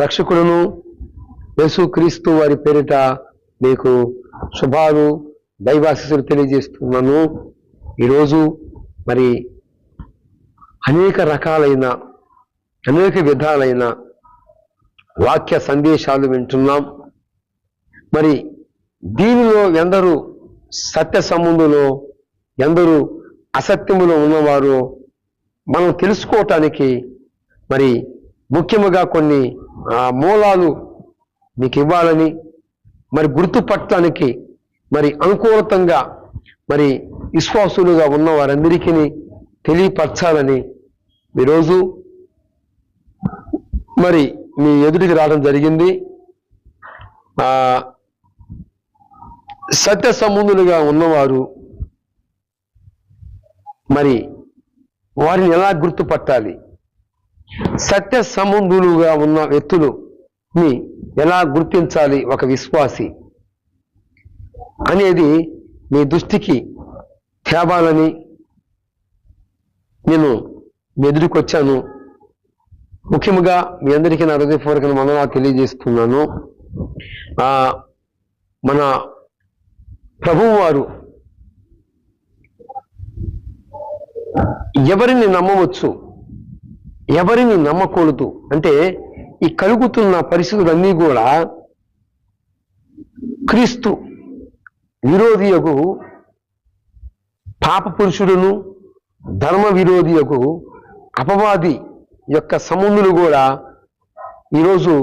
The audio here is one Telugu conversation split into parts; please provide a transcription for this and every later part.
రక్షకులను యేసుక్రీస్తు వారి పేరిట మీకు శుభాలు దైవాశిస్సులు తెలియజేస్తున్నాను. ఈరోజు మరి అనేక రకాలైన అనేక విధాలైన వాక్య సందేశాలు వింటున్నాం. మరి దీనిలో ఎందరూ సత్య సంబంధులో ఎందరూ అసత్యములో ఉన్నవారు మనం తెలుసుకోవటానికి మరి ముఖ్యముగా కొన్ని ఆ, మూలాలు మీకు ఇవ్వాలని మరి గుర్తుపట్టడానికి మరి అనుకూలతంగా మరి విశ్వాసులుగా ఉన్న వారందరికీ తెలియపరచాలని ఈరోజు మరి మీ ఎదుటికి రావడం జరిగింది. సత్య సంబంధులుగా ఉన్నవారు మరి వారిని ఎలా గుర్తుపట్టాలి? సత్య సంబంధులుగా ఉన్న వ్యక్తులుని ఎలా గుర్తించాలి? ఒక విశ్వాసి అనేది మీ దృష్టికి తేవాలని నేను మీ ఎదురుకు ముఖ్యంగా మీ అందరికీ నా హృదయపూర్వక వందనాలు తెలియజేస్తున్నాను. మన ప్రభువు వారు ఎవరిని నమ్మవచ్చు? ఎవరిని నమ్మకూడదు. అంటే ఈ కలుగుతున్న పరిస్థితులన్నీ కూడా క్రీస్తు విరోధియకు పాప పురుషుడును ధర్మ విరోధియకు అపవాది యొక్క సంబంధులు కూడా ఈరోజు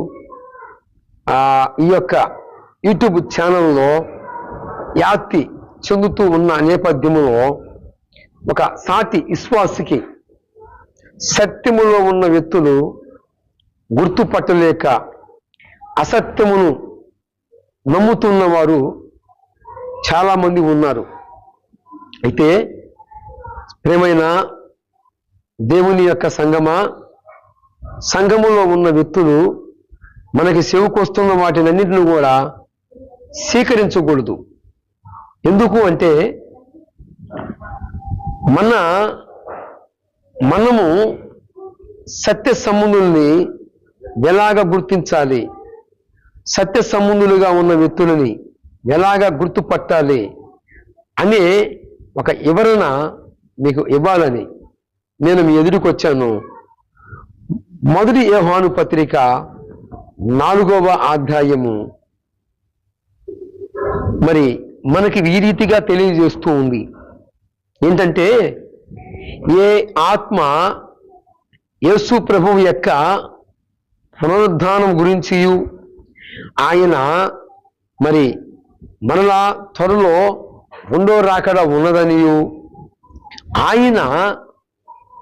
ఈ యొక్క యూట్యూబ్ ఛానల్లో వ్యాప్తి చెందుతూ ఉన్న నేపథ్యంలో ఒక సాటి విశ్వాసికి సత్యములో ఉన్న వ్యక్తులు గుర్తుపట్టలేక అసత్యమును నమ్ముతున్న వారు చాలామంది ఉన్నారు. అయితే ప్రేమైన దేవుని యొక్క సంగమా? సంఘములో ఉన్న వ్యక్తులు మనకి సేవకొస్తున్న వాటినన్నింటిని కూడా స్వీకరించకూడదు. ఎందుకు అంటే మన మనము సత్య సంబంధుల్ని ఎలాగ గుర్తించాలి? సత్య సంబంధులుగా ఉన్న వ్యక్తులని ఎలాగ గుర్తుపట్టాలి అనే ఒక వివరణ మీకు ఇవ్వాలని నేను మీ ఎదురుకొచ్చాను మొదటి యోహాను పత్రిక నాలుగవ అధ్యాయము. మరి మనకి ఈ రీతిగా తెలియజేస్తూ ఉంది. ఏంటంటే ఏ ఆత్మ యేసు ప్రభువు యొక్క పునరుద్ధానం గురించి ఆయన మరి మరలా త్వరలో రెండో రాకడ ఉన్నదనియు. ఆయన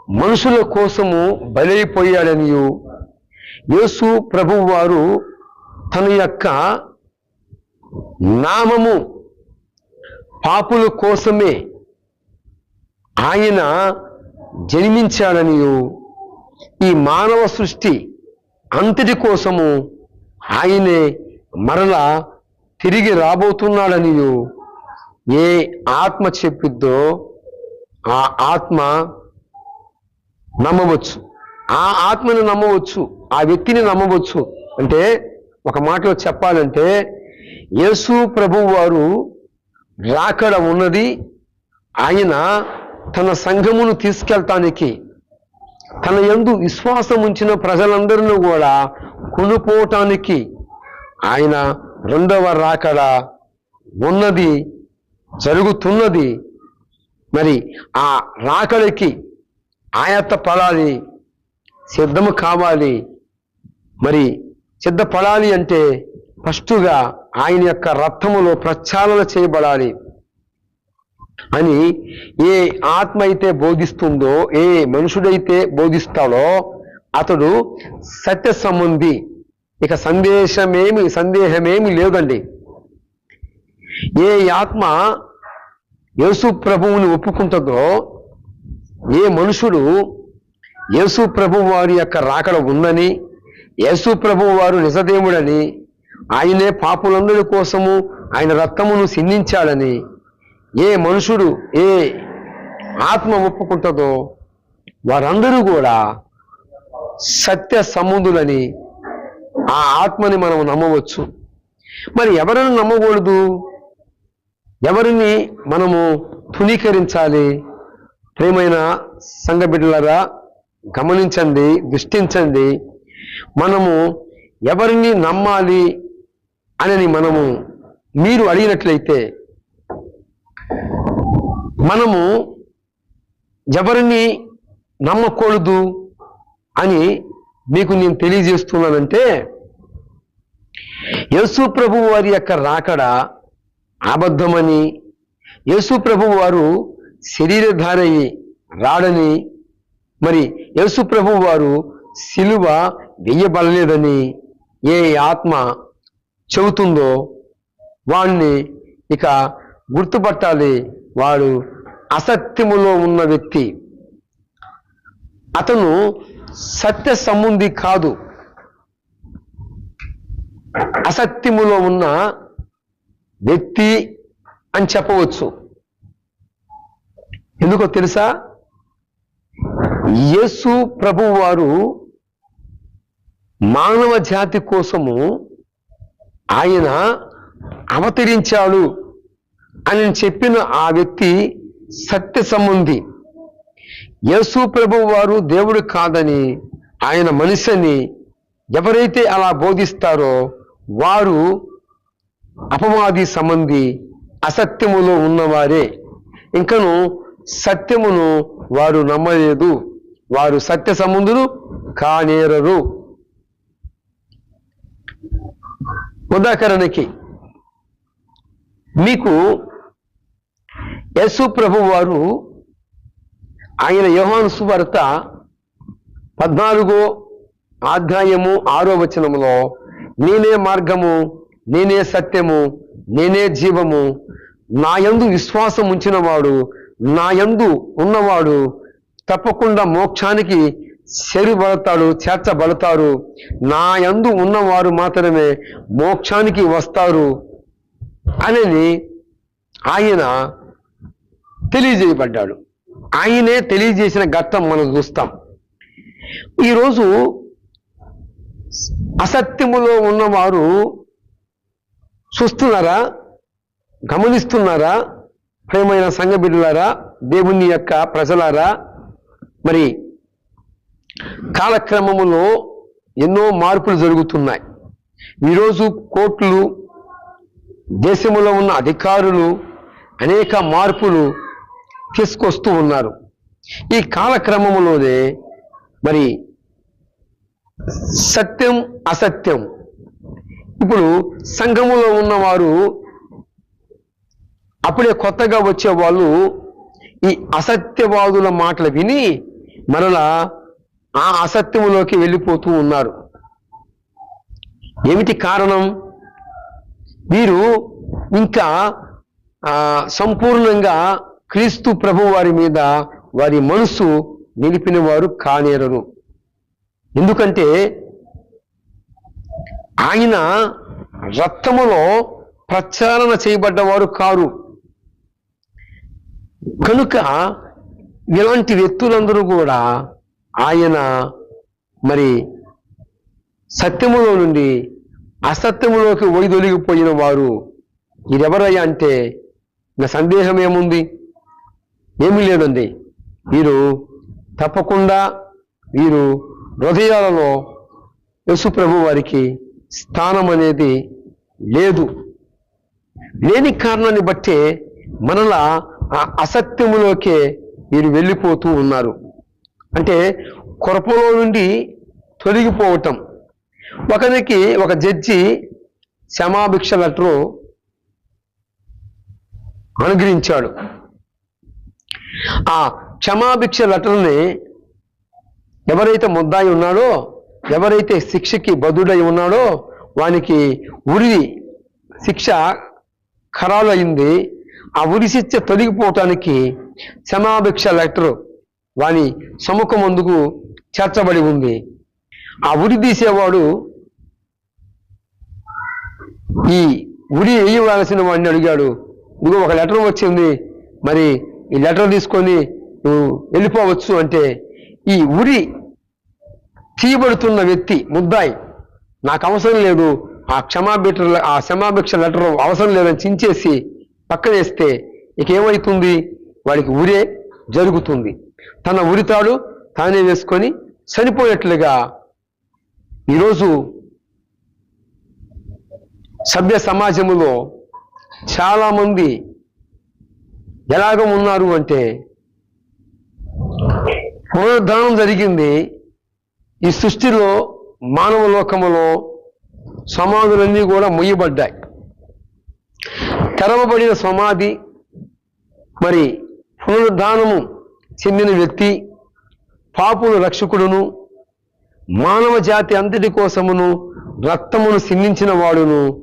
మనుషుల కోసము బలైపోయాడనియు. యేసు ప్రభువు వారు తన యొక్క నామము పాపుల కోసమే ఆయన జన్మించాడని ఈ మానవ సృష్టి అంతటి కోసము ఆయనే మరలా తిరిగి రాబోతున్నాడని ఏ ఆత్మ చెప్పిద్దో ఆ ఆత్మ నమ్మవచ్చు. ఆ ఆత్మను నమ్మవచ్చు ఆ వ్యక్తిని నమ్మవచ్చు. అంటే ఒక మాటలో చెప్పాలంటే యేసు ప్రభువు వారు రాకడ ఉన్నది ఆయన తన సంఘమును తీసుకెళ్తానికి తన ఎందు విశ్వాసం ఉంచిన ప్రజలందరినీ కూడా కొనుక్కోవటానికి ఆయన రెండవ రాకడ ఉన్నది జరుగుతున్నది. మరి ఆ రాకడికి ఆయత్త పడాలి సిద్ధము కావాలి. మరి సిద్ధపడాలి అంటే ఫస్టుగా ఆయన యొక్క రక్తములో ప్రక్షాళన చేయబడాలి. అని ఏ ఆత్మ అయితే బోధిస్తుందో ఏ మనుషుడైతే బోధిస్తాడో అతడు సత్య సంబంధి. ఇక సందేశమేమి సందేహమేమి లేదండి. ఏ ఆత్మ యేసు ప్రభువుని ఒప్పుకుంటుందో ఏ మనుషుడు యేసు ప్రభు వారి యొక్క రాకడ ఉందని యేసు ప్రభు వారు నిజదేవుడని ఆయనే పాపులందరి కోసము ఆయన రక్తమును సిందించాడని ఏ మనుషుడు ఏ ఆత్మ ఒప్పుకుంటుందో వారందరూ కూడా సత్య సంబంధులని ఆ ఆత్మని మనం నమ్మవచ్చు. మరి ఎవరిని నమ్మకూడదు? ఎవరిని మనము తునీకరించాలి ప్రేమైన సంఘ బిడ్డలారా గమనించండి దృష్టించండి. మనము ఎవరిని నమ్మాలి? అని మనము మీరు అడిగినట్లయితే మనము ఎవరిని నమ్మకూడదు అని మీకు నేను తెలియజేస్తున్నానంటే యేసు ప్రభు వారి యొక్క రాకడ అబద్ధమని యేసు ప్రభు వారు శరీరధారయ్యి రాడని మరి యేసు ప్రభు వారు సిలువ వెయ్యబడలేదని ఏ ఆత్మ చెబుతుందో వాణ్ణి ఇక గుర్తుపట్టాలి వాడు అసత్యములో ఉన్న వ్యక్తి. అతను సత్య సంబంధి కాదు. అసత్యములో ఉన్న వ్యక్తి అని చెప్పవచ్చు. ఎందుకో తెలుసా? యేసు ప్రభు వారు మానవ జాతి కోసము ఆయన అవతరించాడు. అని చెప్పిన ఆ వ్యక్తి సత్య సంబంధి. యేసు ప్రభు వారు దేవుడు కాదని ఆయన మనిషిని ఎవరైతే అలా బోధిస్తారో వారు అపవాది సంబంధి అసత్యములో ఉన్నవారే. ఇంకను సత్యమును వారు నమ్మలేదు. వారు సత్య సంబంధులు కానేరరు. ఉదాహరణకి మీకు యశు ప్రభు వారు ఆయన యోహాను సువార్త పద్నాలుగో అధ్యాయము ఆరో వచనములో నేనే మార్గము నేనే సత్యము నేనే జీవము నా యందు విశ్వాసం ఉంచినవాడు నా యందు ఉన్నవాడు తప్పకుండా మోక్షానికి చేరుబడతాడు చేర్చబడతారు. నా యందు ఉన్నవారు మాత్రమే మోక్షానికి వస్తారు. అనేది ఆయన తెలియజేయబడ్డాడు. ఆయనే తెలియజేసిన ఘట్టం మనం చూస్తాం. ఈరోజు అసత్యములో ఉన్నవారు చూస్తున్నారా? గమనిస్తున్నారా? ప్రేమైన సంఘ బిడ్డలారా? దేవుని యొక్క ప్రజలారా? మరి కాలక్రమములో ఎన్నో మార్పులు జరుగుతున్నాయి. ఈరోజు కోట్లు దేశంలో ఉన్న అధికారులు అనేక మార్పులు తీసుకొస్తూ ఉన్నారు. ఈ కాలక్రమంలోనే మరి సత్యం అసత్యం. ఇప్పుడు సంఘములో ఉన్నవారు అప్పుడే కొత్తగా వచ్చే వాళ్ళు ఈ అసత్యవాదుల మాటలు విని మరలా ఆ అసత్యములోకి వెళ్ళిపోతూ ఉన్నారు. ఏమిటి కారణం? వీరు ఇంకా సంపూర్ణంగా క్రీస్తు ప్రభు వారి మీద వారి మనసు నిలిపిన వారు కానేరరు ఎందుకంటే ఆయన రక్తములో ప్రచారణ చేయబడ్డవారు కారు. కనుక ఇలాంటి వ్యక్తులందరూ కూడా ఆయన మరి సత్యములో నుండి అసత్యములోకి వైదొలిగిపోయిన వారు మీరెవరయ్యా అంటే ఇంకా సందేహం ఏముంది? ఏమీ లేదండి. వీరు తప్పకుండా వీరు హృదయాలలో యశుప్రభు వారికి స్థానం అనేది లేదు. లేని కారణాన్ని బట్టే మనలా ఆ అసత్యములోకే వీరు వెళ్ళిపోతూ ఉన్నారు. అంటే కొరపలో నుండి తొలగిపోవటం. ఒకరికి ఒక జడ్జి క్షమాభిక్ష లెటరు అనుగ్రహించాడు. ఆ క్షమాభిక్ష లెటర్ని ఎవరైతే ముద్దాయి ఉన్నాడో ఎవరైతే శిక్షకి బదుడై ఉన్నాడో వానికి ఉరి శిక్ష ఖరాలు అయింది ఆ ఉరి శిక్ష తొలగిపోవటానికి క్షమాభిక్ష లెటర్ వాని సముఖం ముందుకు చేర్చబడి ఉంది. ఆ ఉరి తీసేవాడు ఈ ఉరి వేయవలసిన వాడిని అడిగాడు నువ్వు ఒక లెటర్ వచ్చింది మరి ఈ లెటర్ తీసుకొని నువ్వు వెళ్ళిపోవచ్చు అంటే ఈ ఉరి తీయబడుతున్న వ్యక్తి ముద్దాయి నాకు అవసరం లేదు ఆ క్షమాభిక్ష ఆ క్షమాభిక్ష లెటర్ అవసరం లేదని చించేసి పక్కనేస్తే ఇక ఏమవుతుంది వాడికి ఉరే జరుగుతుంది. తన ఉరితాడు తానే వేసుకొని చనిపోయేట్లుగా ఈరోజు సభ్య సమాజంలో చాలామంది ఎలాగ ఉన్నారు అంటే పునరుద్ధానం జరిగింది ఈ సృష్టిలో మానవ లోకములో సమాధులన్నీ కూడా మొయ్యబడ్డాయి. తెరవబడిన సమాధి మరి పునరుద్ధానము చెందిన వ్యక్తి పాపుల రక్షకుడును మానవ జాతి అంతటి కోసమును రక్తమును సిందించిన వాడును.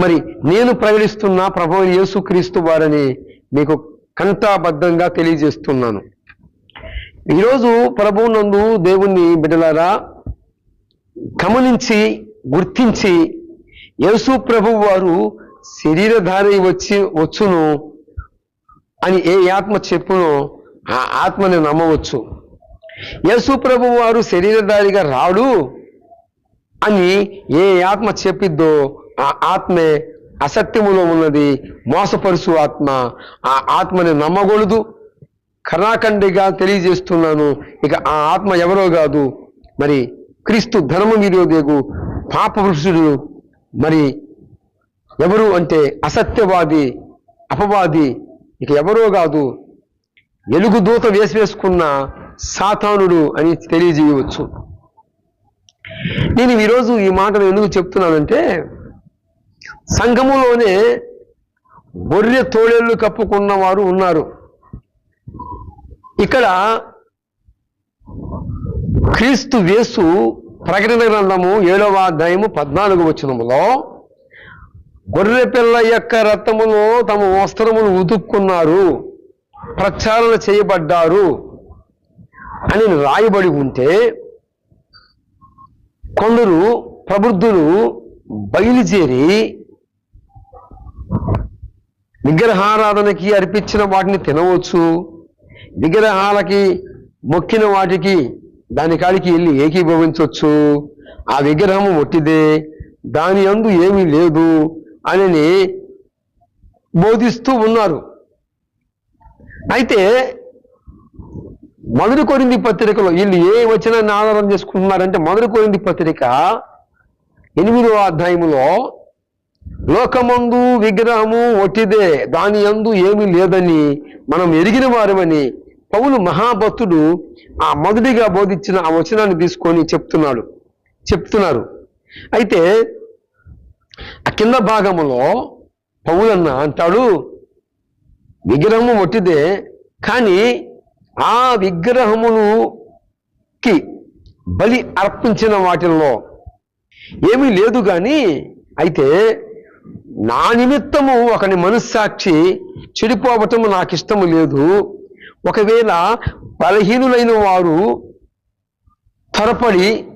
మరి నేను ప్రకటిస్తున్న ప్రభు యేసుక్రీస్తు వారని మీకు కంటాబద్ధంగా తెలియజేస్తున్నాను. ఈరోజు ప్రభువునందు దేవుణ్ణి బిడ్డలారా గమనించి గుర్తించి యేసు ప్రభు వారు శరీరధారి వచ్చి వచ్చును అని ఏ ఆత్మ చెప్పునో ఆ ఆత్మని నమ్మవచ్చు. యేసు ప్రభు వారు శరీరధారిగా రాడు అని ఏ ఆత్మ చెప్పిద్దో ఆ ఆత్మే అసత్యములో ఉన్నది మోసపరుసు ఆత్మ. ఆ ఆత్మని నమ్మకూడదు కర్ణాఖండిగా తెలియజేస్తున్నాను ఇక ఆ ఆత్మ ఎవరో కాదు. మరి క్రీస్తు ధర్మ విరోధేగు పాప పురుషుడు మరి ఎవరు అంటే అసత్యవాది అపవాది? ఇక ఎవరో కాదు. ఎలుగు దూత వేసి వేసుకున్న సాతానుడు అని తెలియజేయవచ్చు. నేను ఈరోజు ఈ మాటను ఎందుకు చెప్తున్నానంటే సంఘములోనే గొర్రె తోడేళ్ళు కప్పుకున్న వారు ఉన్నారు. ఇక్కడ క్రీస్తు వేసు ప్రకటన గ్రంథము ఏడవ అధ్యాయము పద్నాలుగు వచనములో గొర్రె పిల్ల యొక్క రక్తములో తమ వస్త్రములు ఉతుక్కున్నారు ప్రచారణ చేయబడ్డారు. అని రాయబడి ఉంటే కొందరు ప్రబుద్ధులు బయలుదేరి విగ్రహారాధనకి అర్పించిన వాటిని తినవచ్చు. విగ్రహాలకి మొక్కిన వాటికి దాని కాడికి వెళ్ళి ఏకీభవించవచ్చు. ఆ విగ్రహం ఒట్టిదే దాని అందు ఏమీ లేదు అని బోధిస్తూ ఉన్నారు. అయితే మొదటి కొరింది పత్రికలో వీళ్ళు ఏ వచనాన్ని ఆధారం చేసుకుంటున్నారంటే మొదటి కొరింది పత్రిక ఎనిమిదవ అధ్యాయములో లోకమందు విగ్రహము ఒట్టిదే దాని యందు ఏమీ లేదని మనం ఎరిగిన వారమని పౌలు మహాభక్తుడు ఆ మొదటిగా బోధించిన ఆ వచనాన్ని తీసుకొని చెప్తున్నాడు చెప్తున్నారు. అయితే ఆ కింద భాగములో పౌలన్న అంటాడు విగ్రహము ఒట్టిదే కానీ ఆ విగ్రహములుకి బలి అర్పించిన వాటిల్లో ఏమీ లేదు కానీ అయితే నా నిమిత్తము ఒకని మనస్సాక్షి చెడిపోవటము నాకు ఇష్టము లేదు. ఒకవేళ బలహీనులైన వారు త్వరపడి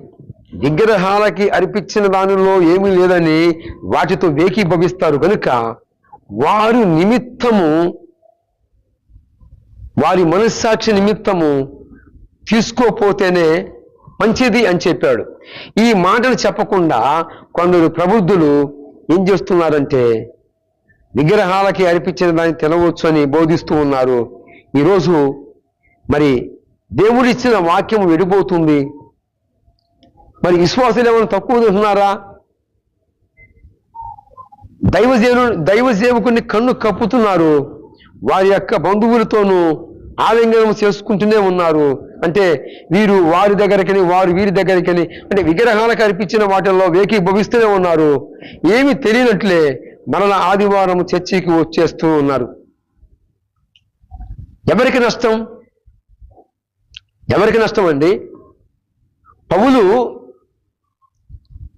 విగ్రహాలకి అర్పించిన దానిలో ఏమీ లేదని వాటితో వేకీభవిస్తారు కనుక వారు నిమిత్తము వారి మనస్సాక్షి నిమిత్తము తీసుకోపోతేనే మంచిది అని చెప్పాడు. ఈ మాటలు చెప్పకుండా కొందరు ప్రబుద్ధులు ఏం చేస్తున్నారంటే విగ్రహాలకి అర్పించిన దాన్ని తినవచ్చు అని బోధిస్తూ ఉన్నారు. ఈరోజు మరి దేవుడిచ్చిన వాక్యం విడిపోతుంది. మరి విశ్వాసులు ఏమైనా తక్కువ తింటున్నారా? దైవజేను దైవజేవకుని కన్ను కప్పుతున్నారు. వారి యొక్క బంధువులతోనూ ఆలింగనం చేసుకుంటూనే ఉన్నారు. అంటే వీరు వారి దగ్గరకని వారు వీరి దగ్గరకని అంటే విగ్రహాలకు అర్పించిన వాటిల్లో వేకి భవిస్తూనే ఉన్నారు. ఏమి తెలియనట్లే మరల ఆదివారం చర్చికి వచ్చేస్తూ ఉన్నారు. ఎవరికి నష్టం? ఎవరికి నష్టం అండి? పౌలు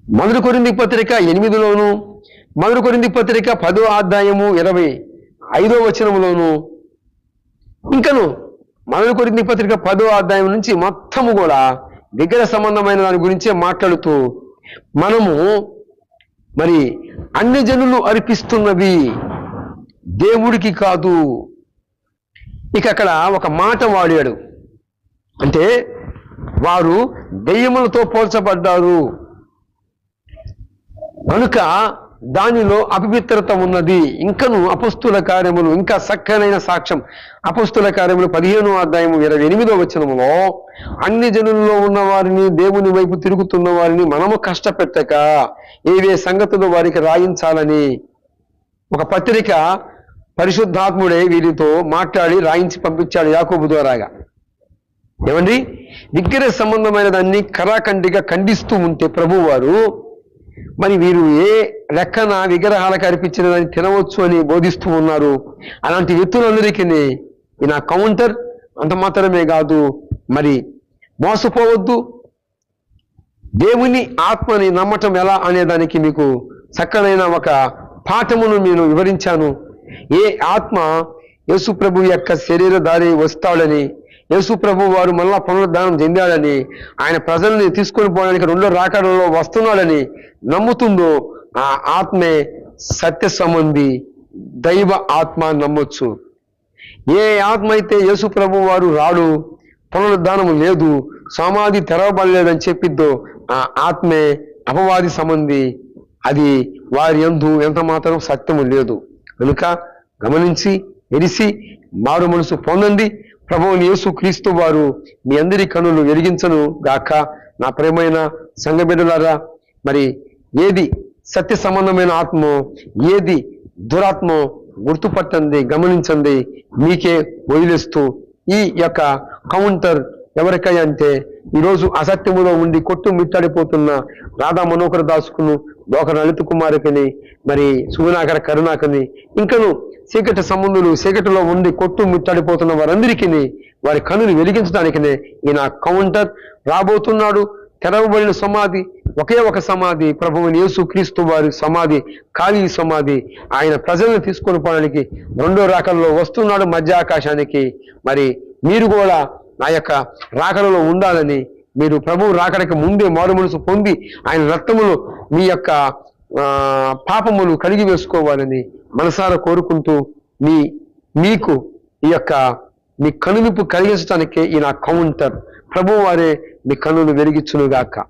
మొదటి కొరింది పత్రిక ఎనిమిదిలోను మొదటి కొరింది పత్రిక పదో అధ్యాయము ఇరవై ఐదో వచనంలోను ఇంకను మొదటి కొరింది పత్రిక పదో అధ్యాయం నుంచి మొత్తము కూడా విగ్రహ సంబంధమైన దాని గురించే మాట్లాడుతూ మనము మరి అన్ని జనులు అర్పిస్తున్నవి దేవుడికి కాదు. ఇక అక్కడ ఒక మాట వాడాడు. అంటే వారు దెయ్యములతో పోల్చబడ్డారు. కనుక దానిలో అపవిత్రత ఉన్నది. ఇంకను అపుస్తుల కార్యములు ఇంకా చక్కనైన సాక్ష్యం. అపుస్తుల కార్యములు పదిహేను అధ్యాయము ఇరవై ఎనిమిదో వచనములో అన్ని జనుల్లో ఉన్న వారిని దేవుని వైపు తిరుగుతున్న వారిని మనము కష్టపెట్టక ఏవే సంగతులు వారికి రాయించాలని. ఒక పత్రిక పరిశుద్ధాత్ముడే వీరితో మాట్లాడి రాయించి పంపించాడు యాకోబు ద్వారాగా. ఏమండి? విగ్రహ సంబంధమైన దాన్ని కరాఖండిగా ఖండిస్తూ ఉంటే ప్రభువారు మరి వీరు ఏ లెక్కన విగ్రహాలకు అర్పించిన దాన్ని తినవచ్చు అని బోధిస్తూ ఉన్నారు. అలాంటి వ్యక్తులందరికీ ఈ నా కౌంటర్ అంత మాత్రమే కాదు. మరి మోసపోవద్దు. దేవుని ఆత్మని నమ్మటం ఎలా అనేదానికి మీకు చక్కనైన ఒక పాఠమును నేను వివరించాను. ఏ ఆత్మ యేసు ప్రభు యొక్క శరీరధారి వస్తాడని యేసు ప్రభు వారు మళ్ళా పునరుద్ధానం చెందాడని ఆయన ప్రజల్ని తీసుకొని పోవడానికి రెండో రాకడలో వస్తున్నాడని నమ్ముతుందో ఆ ఆత్మే సత్య సంబంధి దైవ ఆత్మ నమ్మొచ్చు. ఏ ఆత్మ అయితే యేసు ప్రభు వారు రాడు పునరుద్ధానం లేదు సమాధి తెరవబడలేదని చెప్పిద్దో ఆ ఆత్మే అపవాది సంబంధి అది వారి ఎందు ఎంత మాత్రం సత్యము లేదు. కనుక గమనించి ఎరిసి మారు మనసు పొందండి. ప్రభువుని యేసు క్రీస్తు వారు మీ అందరి కనులు వెలిగించను గాక. నా ప్రేమైన సంగబిడ్డలారా మరి ఏది సత్య సంబంధమైన ఆత్మో ఏది దురాత్మో గుర్తుపట్టండి గమనించండి. మీకే వదిలేస్తూ ఈ యొక్క కౌంటర్ ఎవరికై అంటే ఈరోజు అసత్యములో ఉండి కొట్టు మిట్టాడిపోతున్న రాధా మనోహర దాసుకును దోకర లలిత కుమారుకని మరి సుగుణాకర కరుణాకని ఇంకను చీకటి సంబంధులు చీకటిలో ఉండి కొట్టు మిట్టాడిపోతున్న వారందరికీ వారి కనులు వెలిగించడానికినే ఈయన కౌంటర్ రాబోతున్నాడు. తెరవబడిన సమాధి ఒకే ఒక సమాధి ప్రభువుని యేసు క్రీస్తు వారి సమాధి ఖాళీ సమాధి. ఆయన ప్రజలను తీసుకొని పోవడానికి రెండో రాకల్లో వస్తున్నాడు మధ్య ఆకాశానికి. మరి మీరు కూడా నా యొక్క రాకడలో ఉండాలని మీరు ప్రభువు రాకడకి ముందే మారు మనసు పొంది ఆయన రక్తములు మీ యొక్క పాపములు కడిగి వేసుకోవాలని మనసారా కోరుకుంటూ మీ మీకు ఈ యొక్క మీ కనువిప్పు కలిగించడానికే ఈ నా కౌంటర్. ప్రభు వారే మీ కన్నులు వెలిగించునుగాక.